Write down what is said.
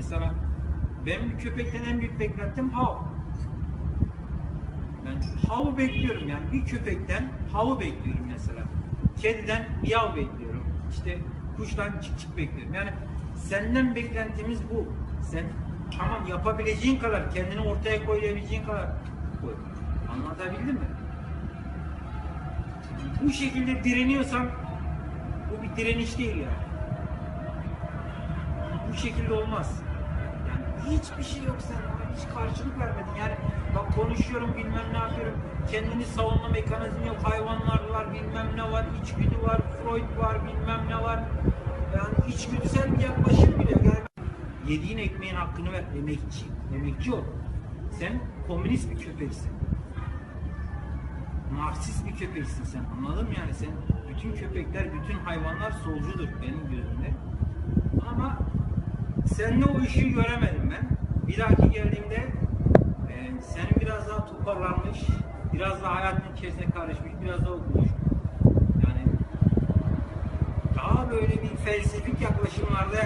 Mesela benim köpekten en büyük beklentim hav. Ben havu bekliyorum yani bir köpekten havu bekliyorum mesela. Kediden miyav bekliyorum. İşte kuştan çık çık bekliyorum. Yani senden beklentimiz bu. Sen tamam yapabileceğin kadar kendini ortaya koyabileceğin kadar koy. Anlatabildim mi? Bu şekilde direniyorsan bu bir direniş değil yani. Bu şekilde olmaz. Hiçbir şey yok sen bana hiç karşılık vermedin. Yani bak konuşuyorum bilmem ne yapıyorum. Kendini savunma mekanizmi yok. Hayvanlar var bilmem ne var. içgüdü var. Freud var bilmem ne var. Yani içgüdüsel bir yaklaşım bile. Yani yediğin ekmeğin hakkını ver. Emekçi. Emekçi ol. Sen komünist bir köpeksin. Marksist bir köpeksin sen. Anladın mı yani sen? Bütün köpekler, bütün hayvanlar solcudur benim gözümde. Ama Seninle o işi göremedim ben. Bir dahaki geldiğimde e, senin biraz daha toparlanmış, biraz daha hayatın içerisine karışmış, biraz daha okumuş. Yani daha böyle bir felsefik yaklaşımlarda